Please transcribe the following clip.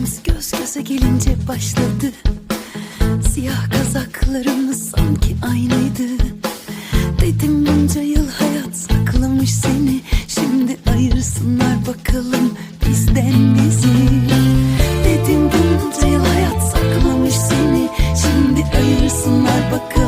Gözlerimiz göz göze gelince başladı. Siyah kazaklarımız sanki aynıydı. Dedim bunca yıl hayat saklamış seni. Şimdi ayırsınlar bakalım bizden bizi. Dedim bunca yıl hayat saklamış seni. Şimdi ayırsınlar bakalım.